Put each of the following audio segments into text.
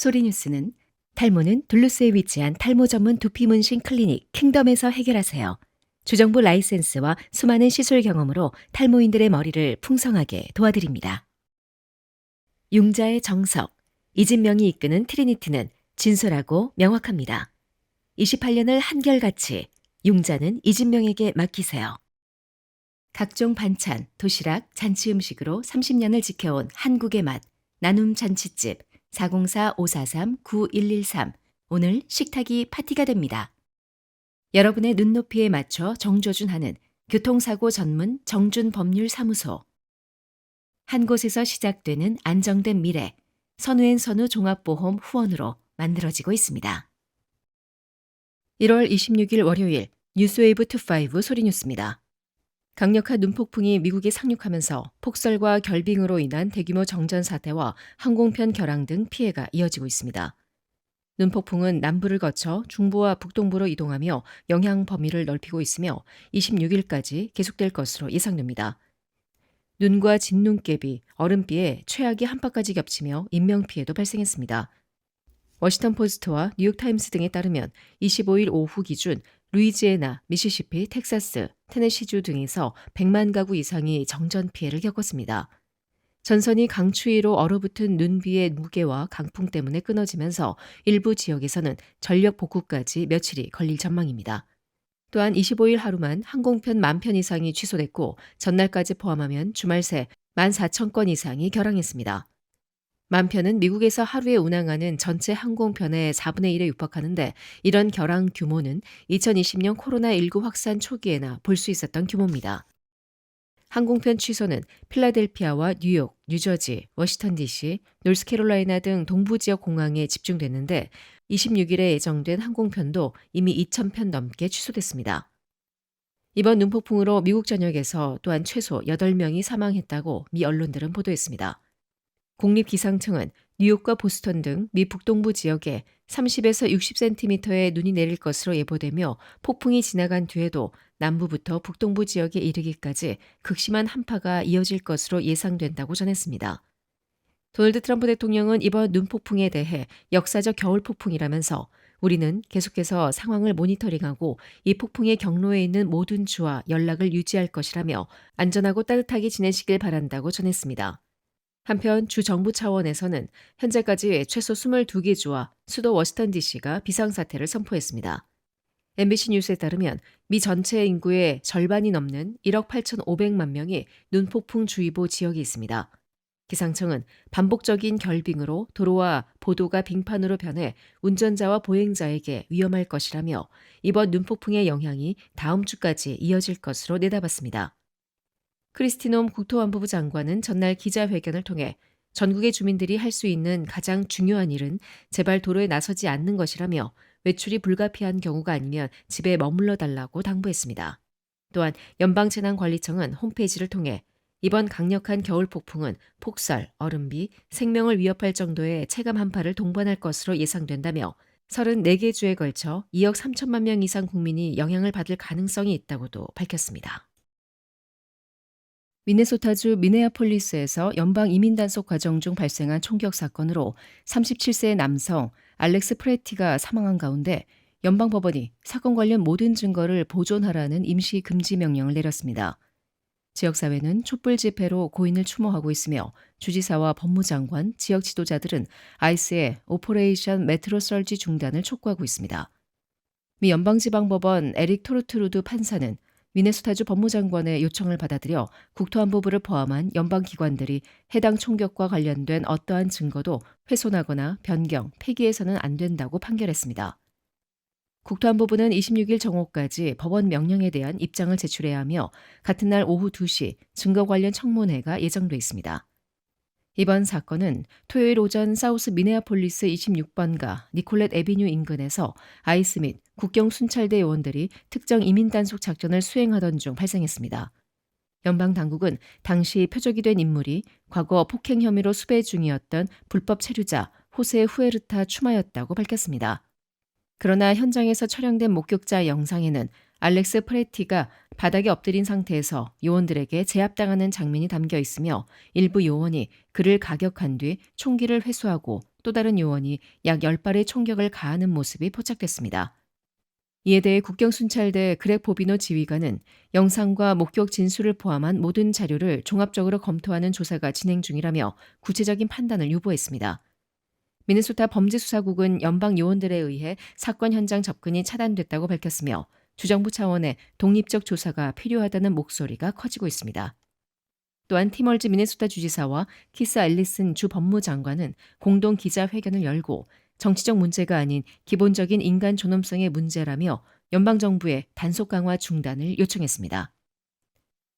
소리뉴스는 탈모는 둘루스에 위치한 탈모 전문 두피 문신 클리닉 킹덤에서 해결하세요. 주정부 라이센스와 수많은 시술 경험으로 탈모인들의 머리를 풍성하게 도와드립니다. 융자의 정석, 이진명이 이끄는 트리니티는 진솔하고 명확합니다. 28년을 한결같이 융자는 이진명에게 맡기세요. 각종 반찬, 도시락, 잔치 음식으로 30년을 지켜온 한국의 맛, 나눔 잔치집 404-543-9113 오늘 식탁이 파티가 됩니다. 여러분의 눈높이에 맞춰 정조준하는 교통사고 전문 정준 법률 사무소 한 곳에서 시작되는 안정된 미래 선우앤 선우 종합보험 후원으로 만들어지고 있습니다. 1월 26일 월요일 뉴스웨이브 25 소리뉴스입니다. 강력한 눈폭풍이 미국에 상륙하면서 폭설과 결빙으로 인한 대규모 정전 사태와 항공편 결항 등 피해가 이어지고 있습니다. 눈폭풍은 남부를 거쳐 중부와 북동부로 이동하며 영향 범위를 넓히고 있으며 26일까지 계속될 것으로 예상됩니다. 눈과 진눈깨비, 얼음비에 최악의 한파까지 겹치며 인명피해도 발생했습니다. 워싱턴 포스트와 뉴욕타임스 등에 따르면 25일 오후 기준 루이지애나, 미시시피, 텍사스, 테네시주 등에서 100만 가구 이상이 정전 피해를 겪었습니다. 전선이 강추위로 얼어붙은 눈비의 무게와 강풍 때문에 끊어지면서 일부 지역에서는 전력 복구까지 며칠이 걸릴 전망입니다. 또한 25일 하루만 항공편 만 편 이상이 취소됐고 전날까지 포함하면 주말 새 14,000건 이상이 결항했습니다. 만편은 미국에서 하루에 운항하는 전체 항공편의 4분의 1에 육박하는데 이런 결항 규모는 2020년 코로나19 확산 초기에나 볼 수 있었던 규모입니다. 항공편 취소는 필라델피아와 뉴욕, 뉴저지, 워싱턴 DC, 노스캐롤라이나 등 동부 지역 공항에 집중됐는데 26일에 예정된 항공편도 이미 2,000편 넘게 취소됐습니다. 이번 눈폭풍으로 미국 전역에서 또한 최소 8명이 사망했다고 미 언론들은 보도했습니다. 국립기상청은 뉴욕과 보스턴 등 미 북동부 지역에 30에서 60cm의 눈이 내릴 것으로 예보되며 폭풍이 지나간 뒤에도 남부부터 북동부 지역에 이르기까지 극심한 한파가 이어질 것으로 예상된다고 전했습니다. 도널드 트럼프 대통령은 이번 눈폭풍에 대해 역사적 겨울 폭풍이라면서 우리는 계속해서 상황을 모니터링하고 이 폭풍의 경로에 있는 모든 주와 연락을 유지할 것이라며 안전하고 따뜻하게 지내시길 바란다고 전했습니다. 한편 주 정부 차원에서는 현재까지 최소 22개 주와 수도 워싱턴 DC가 비상사태를 선포했습니다. MBC 뉴스에 따르면 미 전체 인구의 절반이 넘는 1억 8,500만 명이 눈폭풍 주의보 지역이 있습니다. 기상청은 반복적인 결빙으로 도로와 보도가 빙판으로 변해 운전자와 보행자에게 위험할 것이라며 이번 눈폭풍의 영향이 다음 주까지 이어질 것으로 내다봤습니다. 크리스티놈 국토안보부 장관은 전날 기자회견을 통해 전국의 주민들이 할 수 있는 가장 중요한 일은 제발 도로에 나서지 않는 것이라며 외출이 불가피한 경우가 아니면 집에 머물러 달라고 당부했습니다. 또한 연방재난관리청은 홈페이지를 통해 이번 강력한 겨울 폭풍은 폭설, 얼음비, 생명을 위협할 정도의 체감 한파를 동반할 것으로 예상된다며 34개 주에 걸쳐 2억 3천만 명 이상 국민이 영향을 받을 가능성이 있다고도 밝혔습니다. 미네소타주 미네아폴리스에서 연방 이민 단속 과정 중 발생한 총격 사건으로 37세 남성 알렉스 프레티가 사망한 가운데 연방 법원이 사건 관련 모든 증거를 보존하라는 임시 금지 명령을 내렸습니다. 지역사회는 촛불 집회로 고인을 추모하고 있으며 주지사와 법무장관, 지역 지도자들은 아이스의 오퍼레이션 메트로 썰지 중단을 촉구하고 있습니다. 미 연방지방법원 에릭 토르트루드 판사는 미네소타주 법무장관의 요청을 받아들여 국토안보부를 포함한 연방기관들이 해당 총격과 관련된 어떠한 증거도 훼손하거나 변경, 폐기해서는 안 된다고 판결했습니다. 국토안보부는 26일 정오까지 법원 명령에 대한 입장을 제출해야 하며 같은 날 오후 2시 증거 관련 청문회가 예정돼 있습니다. 이번 사건은 토요일 오전 사우스 미네아폴리스 26번가 니콜렛 에비뉴 인근에서 아이스 및 국경 순찰대 요원들이 특정 이민 단속 작전을 수행하던 중 발생했습니다. 연방 당국은 당시 표적이 된 인물이 과거 폭행 혐의로 수배 중이었던 불법 체류자 호세 후에르타 추마였다고 밝혔습니다. 그러나 현장에서 촬영된 목격자 영상에는 알렉스 프레티가 바닥에 엎드린 상태에서 요원들에게 제압당하는 장면이 담겨 있으며 일부 요원이 그를 가격한 뒤 총기를 회수하고 또 다른 요원이 약 10발의 총격을 가하는 모습이 포착됐습니다. 이에 대해 국경순찰대 그렉 보비노 지휘관은 영상과 목격 진술을 포함한 모든 자료를 종합적으로 검토하는 조사가 진행 중이라며 구체적인 판단을 유보했습니다. 미네소타 범죄수사국은 연방 요원들에 의해 사건 현장 접근이 차단됐다고 밝혔으며 주정부 차원의 독립적 조사가 필요하다는 목소리가 커지고 있습니다. 또한 티멀즈 미네소타 주지사와 키스 앨리슨 주 법무장관은 공동 기자회견을 열고 정치적 문제가 아닌 기본적인 인간 존엄성의 문제라며 연방정부의 단속 강화 중단을 요청했습니다.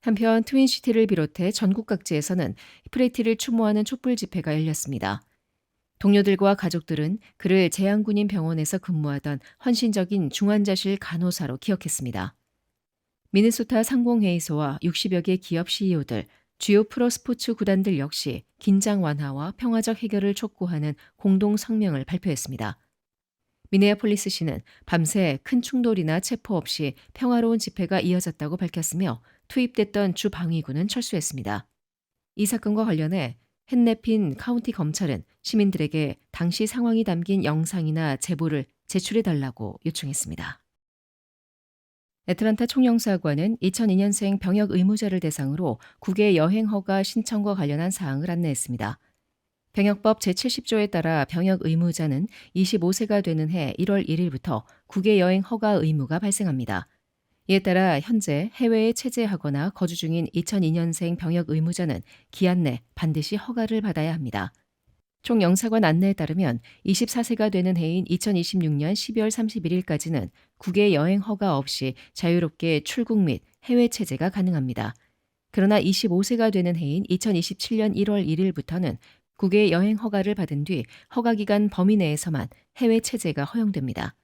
한편 트윈시티를 비롯해 전국 각지에서는 프레티를 추모하는 촛불 집회가 열렸습니다. 동료들과 가족들은 그를 재향군인 병원에서 근무하던 헌신적인 중환자실 간호사로 기억했습니다. 미네소타 상공회의소와 60여 개 기업 CEO들, 주요 프로 스포츠 구단들 역시 긴장 완화와 평화적 해결을 촉구하는 공동 성명을 발표했습니다. 미네아폴리스 시는 밤새 큰 충돌이나 체포 없이 평화로운 집회가 이어졌다고 밝혔으며 투입됐던 주 방위군은 철수했습니다. 이 사건과 관련해 헨네핀 카운티 검찰은 시민들에게 당시 상황이 담긴 영상이나 제보를 제출해 달라고 요청했습니다. 애틀란타 총영사관은 2002년생 병역 의무자를 대상으로 국외 여행 허가 신청과 관련한 사항을 안내했습니다. 병역법 제70조에 따라 병역 의무자는 25세가 되는 해 1월 1일부터 국외 여행 허가 의무가 발생합니다. 이에 따라 현재 해외에 체재하거나 거주 중인 2002년생 병역 의무자는 기한 내 반드시 허가를 받아야 합니다. 총영사관 안내에 따르면 24세가 되는 해인 2026년 12월 31일까지는 국외 여행 허가 없이 자유롭게 출국 및 해외 체재가 가능합니다. 그러나 25세가 되는 해인 2027년 1월 1일부터는 국외 여행 허가를 받은 뒤 허가 기간 범위 내에서만 해외 체재가 허용됩니다.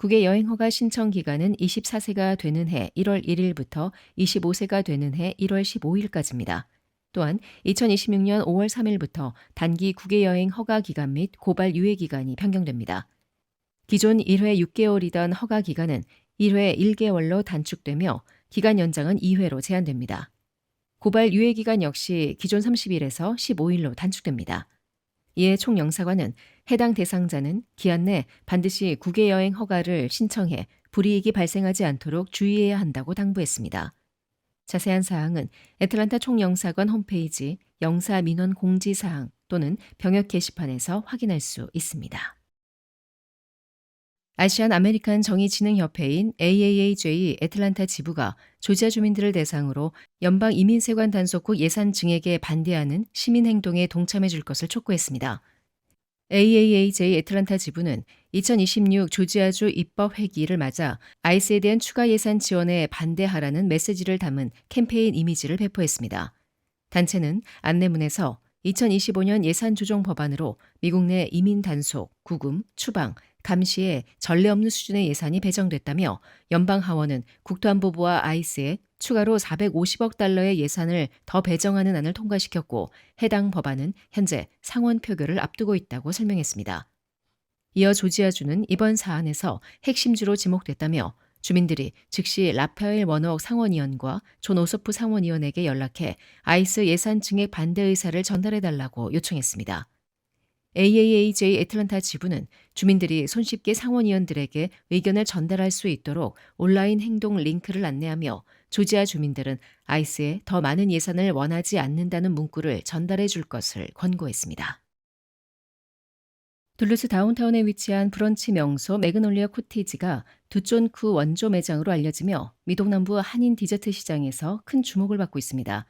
국외 여행 허가 신청 기간은 24세가 되는 해 1월 1일부터 25세가 되는 해 1월 15일까지입니다. 또한 2026년 5월 3일부터 단기 국외 여행 허가 기간 및 고발 유예 기간이 변경됩니다. 기존 1회 6개월이던 허가 기간은 1회 1개월로 단축되며 기간 연장은 2회로 제한됩니다. 고발 유예 기간 역시 기존 30일에서 15일로 단축됩니다. 이에 총영사관은 해당 대상자는 기한 내 반드시 국외 여행 허가를 신청해 불이익이 발생하지 않도록 주의해야 한다고 당부했습니다. 자세한 사항은 애틀란타 총영사관 홈페이지 영사 민원 공지 사항 또는 병역 게시판에서 확인할 수 있습니다. 아시안 아메리칸 정의진흥협회인 AAAJ 애틀란타 지부가 조지아 주민들을 대상으로 연방 이민세관 단속 후 예산 증액에 반대하는 시민 행동에 동참해 줄 것을 촉구했습니다. AAAJ 애틀란타 지부는 2026 조지아주 입법 회기를 맞아 아이스에 대한 추가 예산 지원에 반대하라는 메시지를 담은 캠페인 이미지를 배포했습니다. 단체는 안내문에서 2025년 예산 조정 법안으로 미국 내 이민 단속, 구금, 추방, 감시에 전례 없는 수준의 예산이 배정됐다며 연방 하원은 국토안보부와 아이스에 추가로 450억 달러의 예산을 더 배정하는 안을 통과시켰고 해당 법안은 현재 상원 표결을 앞두고 있다고 설명했습니다. 이어 조지아주는 이번 사안에서 핵심주로 지목됐다며 주민들이 즉시 라파엘 원옥 상원의원과 존 오소프 상원의원에게 연락해 아이스 예산 증액 반대 의사를 전달해달라고 요청했습니다. AAAJ 애틀란타 지부는 주민들이 손쉽게 상원의원들에게 의견을 전달할 수 있도록 온라인 행동 링크를 안내하며 조지아 주민들은 아이스에 더 많은 예산을 원하지 않는다는 문구를 전달해 줄 것을 권고했습니다. 둘루스 다운타운에 위치한 브런치 명소 매그놀리아 코티지가 두쫀쿠 원조 매장으로 알려지며 미동남부 한인 디저트 시장에서 큰 주목을 받고 있습니다.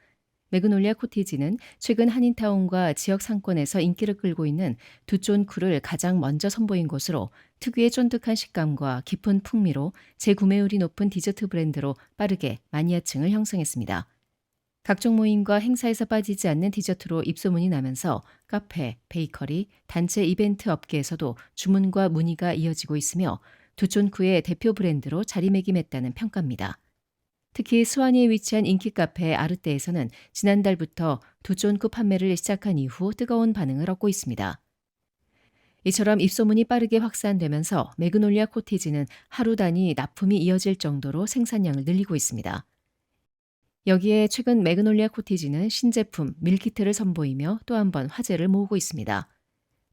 매그놀리아 코티지는 최근 한인타운과 지역 상권에서 인기를 끌고 있는 두쫀쿠를 가장 먼저 선보인 곳으로 특유의 쫀득한 식감과 깊은 풍미로 재구매율이 높은 디저트 브랜드로 빠르게 마니아층을 형성했습니다. 각종 모임과 행사에서 빠지지 않는 디저트로 입소문이 나면서 카페, 베이커리, 단체 이벤트 업계에서도 주문과 문의가 이어지고 있으며 두촌쿠의 대표 브랜드로 자리매김했다는 평가입니다. 특히 수완이에 위치한 인기 카페 아르떼에서는 지난달부터 두쫀쿠 판매를 시작한 이후 뜨거운 반응을 얻고 있습니다. 이처럼 입소문이 빠르게 확산되면서 매그놀리아 코티지는 하루 단위 납품이 이어질 정도로 생산량을 늘리고 있습니다. 여기에 최근 매그놀리아 코티지는 신제품 밀키트를 선보이며 또 한 번 화제를 모으고 있습니다.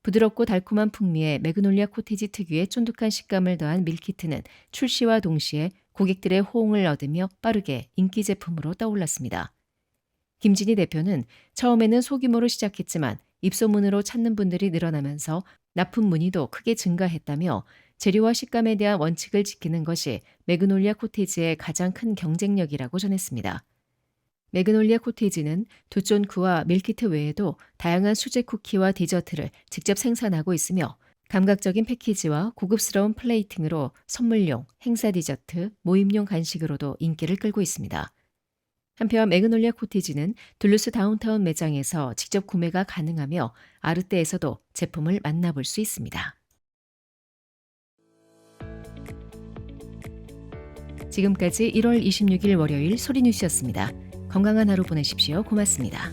부드럽고 달콤한 풍미의 매그놀리아 코티지 특유의 쫀득한 식감을 더한 밀키트는 출시와 동시에 고객들의 호응을 얻으며 빠르게 인기 제품으로 떠올랐습니다. 김진희 대표는 처음에는 소규모로 시작했지만 입소문으로 찾는 분들이 늘어나면서 납품 문의도 크게 증가했다며 재료와 식감에 대한 원칙을 지키는 것이 매그놀리아 코티지의 가장 큰 경쟁력이라고 전했습니다. 매그놀리아 코티지는 두쫀쿠와 밀키트 외에도 다양한 수제 쿠키와 디저트를 직접 생산하고 있으며 감각적인 패키지와 고급스러운 플레이팅으로 선물용, 행사 디저트, 모임용 간식으로도 인기를 끌고 있습니다. 한편 매그놀리아 코티지는 둘루스 다운타운 매장에서 직접 구매가 가능하며 아르떼에서도 제품을 만나볼 수 있습니다. 지금까지 1월 26일 월요일 소리뉴스였습니다. 건강한 하루 보내십시오. 고맙습니다.